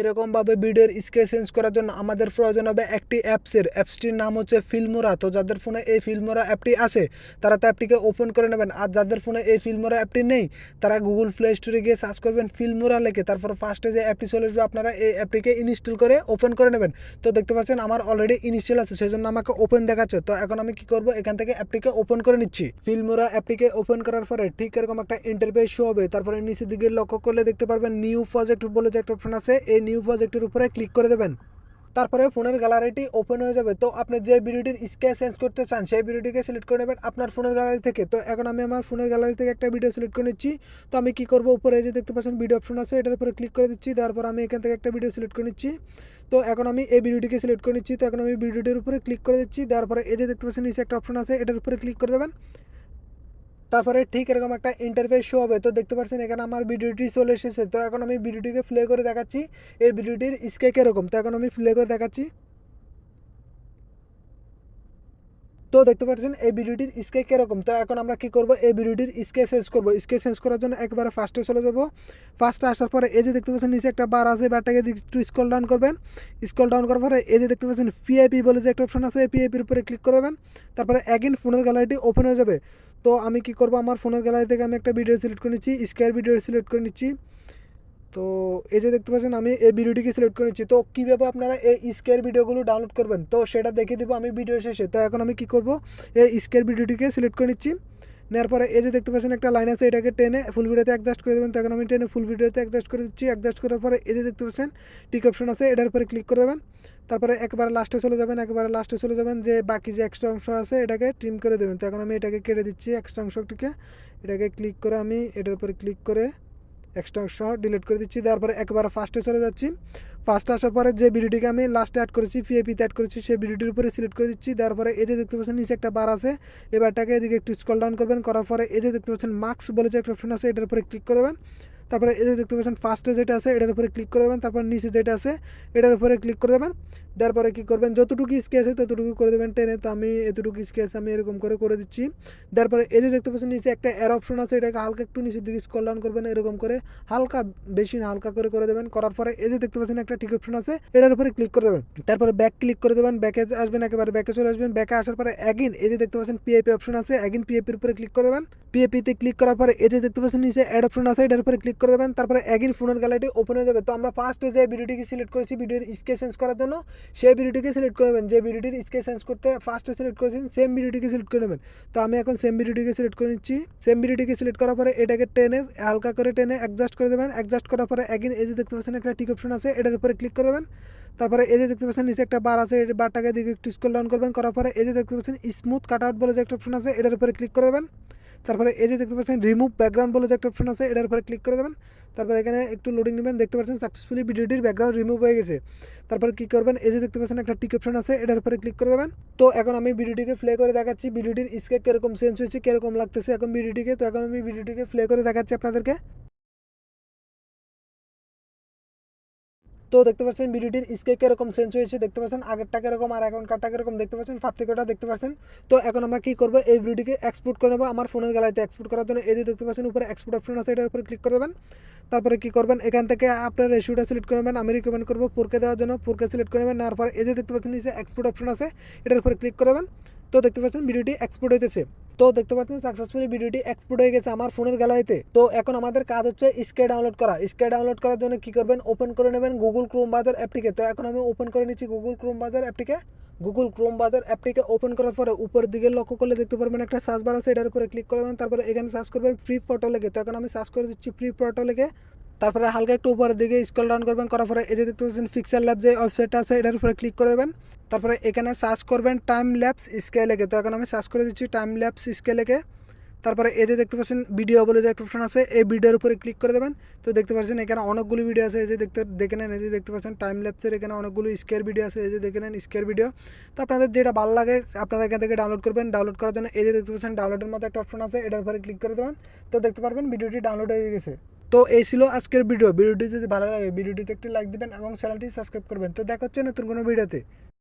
এরকমভাবে ভিডিওর sketch change করার জন্য আমাদের প্রয়োজন হবে একটি অ্যাপসের অ্যাপসটির নাম হচ্ছে ফিল্মোরা তো যাদের ফোনে এই ফিল্মোরা অ্যাপটি আছে, তারা তো অ্যাপটিকে ওপেন করে নেবেন। আর যাদের ফোনে এই ফিল্মোরা অ্যাপটি নেই, তারা গুগল প্লে স্টোরে গিয়ে সার্চ করবেন ফিল্মোরা লেখে। তারপর ফার্স্টে যে অ্যাপটি চলে আসবে, আপনারা এই অ্যাপটিকে ইনস্টল করে ওপেন করে নেবেন। তো দেখতে পাচ্ছেন, আমার অলরেডি ইনস্টল আছে সেই জন্য আমাকে ওপেন দেখাচ্ছে। তো এখন আমি কি করব? এখান থেকে অ্যাপটিকে ওপেন করে নিচ্ছি। ফিল্মোরা অ্যাপটিকে ওপেন করার পরে ঠিক এরকম একটা ইন্টারফেস শো হবে। তারপরে নিচের দিকে লক্ষ্য করলে দেখতে পারবেন নিউ প্রজেক্ট বলে যে একটা অপশন আছে, এই নিউ প্রজেক্টের উপরে ক্লিক করে দেবেন। তারপরে ফোনের গ্যালারিটি ওপেন হয়ে যাবে। তো আপনি যে ভিডিওটির স্কেচ চেঞ্জ করতে চান, সেই ভিডিওটিকে সিলেক্ট করে নেবেন আপনার ফোনের গ্যালারি থেকে। তো এখন আমি আমার ফোনের গ্যালারি থেকে একটা ভিডিও সিলেক্ট করে নিচ্ছি। তো আমি কি করব উপরে যে দেখতে পাচ্ছেন ভিডিও অপশন আছে, এটার উপরে ক্লিক করে দিচ্ছি। তারপর আমি এখান থেকে একটা ভিডিও সিলেক্ট করে নিচ্ছি। তো এখন আমি এই ভিডিওটিকে সিলেক্ট করে নিচ্ছি। তো এখন আমি ভিডিওটির উপরে ক্লিক করে দিচ্ছি। তারপরে এই যে দেখতে পাচ্ছেন, নিচে একটা অপশন আছে, এটার উপরে ক্লিক করে দেবেন। তারপরে ঠিক এরকম একটা ইন্টারফেস শো হবে। তো দেখতে পাচ্ছেন এখানে আমার ভিডিওটি চলে এসেছে। তো এখন আমি ভিডিওটিকে প্লে করে দেখাচ্ছি। এই ভিডিওটির স্কেক এরকম তো এখন আমি প্লে করে দেখাচ্ছি। তো দেখতে পাচ্ছেন, এই ভিডিওটির স্কেচ কীরকম? তো এখন আমরা কি করব? এই ভিডিওটির স্কেচ চেঞ্জ করব। স্কেচ চেঞ্জ করার জন্য একবারে ফার্স্টে চলে যাব। ফার্স্টে আসার পরে এই যে দেখতে পাচ্ছেন, নিচে একটা বার আছে। বারটাকে একটু স্কল ডাউন করবেন। স্কল ডাউন করার পরে এই যে দেখতে পাচ্ছেন পিআইপি বলে যে একটা অপশন আছে এই পিআইপির উপরে ক্লিক করে দেবেন। তারপরে অ্যাগেন ফোনের গ্যালারিটি ওপেন হয়ে যাবে। তো আমি কি করব? আমার ফোনের গ্যালারি থেকে আমি একটা ভিডিও সিলেক্ট করে নিচ্ছি স্কোয়ার ভিডিও সিলেক্ট করে নিচ্ছি। তো এই যে দেখতে পাচ্ছেন, আমি এই ভিডিওটিকে সিলেক্ট করে নিচ্ছি। তো কীভাবে আপনারা এই স্কেয়ার ভিডিওগুলো ডাউনলোড করবেন? তো সেটা দেখে দেবো আমি ভিডিও শেষে। তো এখন আমি কি করব? এই স্কেয়ার ভিডিওটিকে সিলেক্ট করে নিচ্ছি। নেওয়ার পরে এই যে দেখতে পাচ্ছেন, একটা লাইন আছে, এটাকে টেনে ফুল ভিডিওতে অ্যাডজাস্ট করে দেবেন। এখন আমি টেনে ফুল ভিডিওতে অ্যাডজাস্ট করে দিচ্ছি। অ্যাডজাস্ট করার পরে এই যে দেখতে পাচ্ছেন টিক অপশন আছে, এটার উপরে ক্লিক করে দেবেন। তারপরে একবারে লাস্টে চলে যাবেন, একবারে লাস্টে চলে যাবেন, যে বাকি যে এক্সট্রা অংশ আছে এটাকে ট্রিম করে দেবেন। তো এখন আমি এটাকে কেটে দিচ্ছি এক্সট্রা অংশটিকে। এটাকে ক্লিক করে আমি এটার উপরে ক্লিক করে এক্সট্রা অংশ ডিলিট করে দিচ্ছি। তারপরে একবার ফার্স্টে চলে যাচ্ছি। ফার্স্টে আসার পরে যে ভিডিওটিকে আমি লাস্টে অ্যাড করেছি পিএপিতে অ্যাড করেছি, সেই ভিডিওটির উপরে সিলেক্ট করে দিচ্ছি। তারপরে এই যে দেখতে পাচ্ছেন, নিচে একটা বার আছে। এবারটাকে এদিকে একটু স্কল ডাউন করবেন, করার পরে এই যে দেখতে পাচ্ছেন মার্কস বলে যে একটা অপশন আছে, এটার উপরে ক্লিক করে দেবেন। তারপরে এই যে দেখতে পাচ্ছেন ফার্স্টে যেটা আছে, এটার উপরে ক্লিক করে দেবেন, তারপর নিচে যেটা আছে, এটার উপরে ক্লিক করে দেবেন। তারপরে কী করবেন, যতটুকু স্কেচ আছে ততটুকু করে দেবেন টেনে। তো আমি এতটুকু স্কেচ আমি এরকম করে করে দিচ্ছি। তারপরে এই যে দেখতে পাচ্ছেন, নিচে একটা এর অপশন আছে, এটাকে হালকা একটু নিচের দিকে স্কল ডাউন করবেন, এরকম করে হালকা বেশি না, হালকা করে করে দেবেন। করার পরে এই যে দেখতে পাচ্ছেন, একটা ঠিক অপশন আছে, এটার উপরে ক্লিক করে দেবেন। তারপরে ব্যাক ক্লিক করে দেবেন ব্যাকে আসবেন, একেবারে ব্যাকে চলে আসবেন। ব্যাকে আসার পরে অ্যাগিন এই যে দেখতে পাচ্ছেন পিএপি অপশন আছে অ্যাগিন পিএপির উপরে ক্লিক করে দেবেন। পিএপিতে ক্লিক করার পরে যে দেখতে পাচ্ছেন, নিচে অ্যাড অপশন আছে, এটার উপরে ক্লিক করে দেবেন। তারপরে অ্যাগিন ফোনের গ্যালারিটি ওপেন হয়ে যাবে। তো আমরা ফার্স্টে যে ভিডিওটিকে সিলেক্ট করেছি ভিডিওর স্কেচ চেঞ্জ করার জন্য সেই ভিডিওটিকে সিলেক্ট করে নেবেন। যে ভিডিওটির স্কেচ চেঞ্জ করতে ফার্স্টে সিলেক্ট করেছেন সেম ভিডিওটিকে সিলেক্ট করে নেবেন। তো আমি এখন সেম ভিডিওটিকে সিলেক্ট করে নিচ্ছি। সেম ভিডিওটিকে সিলেক্ট করার পরে এটাকে টেনে হালকা করে টেনে অ্যাডজাস্ট করে দেবেন। অ্যাডজাস্ট করার পরে অ্যাগিন এই যে দেখতে পাচ্ছেন, একটা টিক অপশন আছে, এটার উপরে ক্লিক করে দেবেন। তারপরে এই যে দেখতে পাচ্ছেন, নিচে একটা বার আছে, এই বারটাকে দিকে একটু স্কল ডাউন করবেন। করার পরে এই যে দেখতে পাচ্ছেন স্মুথ কাট আউট বলে যে একটা অপশন আছে, এটার উপরে ক্লিক করে দেবেন। তারপরে এই যে দেখতে পাচ্ছেন রিমুভ ব্যাকগ্রাউন্ড বলে যে একটা অপশন আছে, এটার উপরে ক্লিক করে দেবেন। তারপরে এখানে একটু লোডিং নেবেন, দেখতে পাচ্ছেন সাকসেসফুলি ভিডিওটির ব্যাকগ্রাউন্ড রিমুভ হয়ে গেছে। তারপর কী করবেন, এই যে দেখতে পাচ্ছেন একটা টিক অপশন আছে, এটার উপরে ক্লিক করে দেবেন। তো এখন আমি ভিডিওটিকে প্লে করে দেখাচ্ছি, ভিডিওটির স্কেপ কীরকম চেঞ্জ হয়েছে, কীরকম লাগতেছে এখন ভিডিওটিকে। তো এখন আমি ভিডিওটিকে প্লে করে দেখাচ্ছি আপনাদেরকে। তো দেখতে পাচ্ছেন ভিডিওটির স্কেপ কীরকম চেঞ্জ হয়েছে, দেখতে পাচ্ছেন আগেরটা কীরকম আর এখনকারটা কীরকম, দেখতে পাচ্ছেন পার্থক্যটা দেখতে পাচ্ছেন। তো এখন আমরা কী করব, এই ভিডিওটিকে এক্সপোর্ট করে নেব আমার ফোনের গ্যালারিতে এক্সপোর্ট করার জন্য এই যে দেখতে পাচ্ছেন উপরে এক্সপোর্ট অপশন আছে, এটার উপরে ক্লিক করে দেবেন। তারপরে কী করবেন, এখান থেকে আপনার রেশিওটা সিলেক্ট করে নেবেন। আমি রিকমেন্ড করব পুরকে দেওয়ার জন্য পুরকে সিলেক্ট করে নেবেন, নেওয়ার পর এই যে দেখতে পাচ্ছেন নিচে এক্সপোর্ট অপশন আছে, এটার উপরে ক্লিক করে দেবেন। তো দেখতে পাচ্ছেন ভিডিওটি এক্সপোর্ট হইতেছে। তো দেখতে পাচ্ছেন সাকসেসফুলি ভিডিওটি এক্সপোর্ট হয়ে গেছে আমার ফোনের গ্যালারিতে। তো এখন আমাদের কাজ হচ্ছে স্কে ডাউনলোড করা। স্কে ডাউনলোড করার জন্য কি করবেন? ওপেন করে নেবেন গুগল ক্রোম বাজার অ্যাপটিকে তো এখন আমি ওপেন করে নিচ্ছি গুগল ক্রোম বাজার অ্যাপটিকে গুগল ক্রোম বাজার অ্যাপটিকে ওপেন করার পরে উপরের দিকে লক্ষ্য করলে দেখতে পারবেন একটা সার্চ বার আছে, এটার উপরে ক্লিক করবেন তারপরে এখানে সার্চ করবেন ফ্রি ফটো লেগে তো এখন আমি সার্চ করে দিচ্ছি ফ্রি ফটো লেগে তারপরে হালকা একটু উপরের দিকে স্ক্রল ডাউন করবেন, করার পরে এই যে দেখতে পাচ্ছেন ফিক্সার ল্যাব যে ওয়েবসাইটটা আছে, এটার উপরে ক্লিক করে দেবেন। তারপরে এখানে সার্চ করবেন টাইম ল্যাপস স্কেলেকে তো এখন আমি সার্চ করে দিচ্ছি টাইম ল্যাপস স্কেলেকে তারপরে এই যে দেখতে পাচ্ছেন ভিডিও বলে যে একটা অপশন আছে, এই ভিডিওর উপরে ক্লিক করে দেবেন। তো দেখতে পাচ্ছেন এখানে অনেকগুলো ভিডিও আছে, এই যে দেখতে, দেখে নেন, এই যে দেখতে পাচ্ছেন টাইম ল্যাপসের এখানে অনেকগুলো স্কেয়ার ভিডিও আছে, এই যে দেখে নেন স্কেয়ার ভিডিও তো আপনাদের যেটা ভালো লাগে, আপনারা এখান থেকে ডাউনলোড করবেন। ডাউনলোড করার জন্য এই যে দেখতে পাচ্ছেন ডাউনলোডের মতো একটা অপশন আছে, এটার উপরে ক্লিক করে দেবেন। তো দেখতে পারবেন ভিডিওটি ডাউনলোড হয়ে গেছে। তো এই ছিল আজকের ভিডিও। ভিডিওটি যদি ভালো লাগে, ভিডিওটিতে একটি লাইক দিবেন এবং চ্যানেলটি সাবস্ক্রাইব করবেন। তো দেখা হচ্ছে নতুন কোনো ভিডিওতে।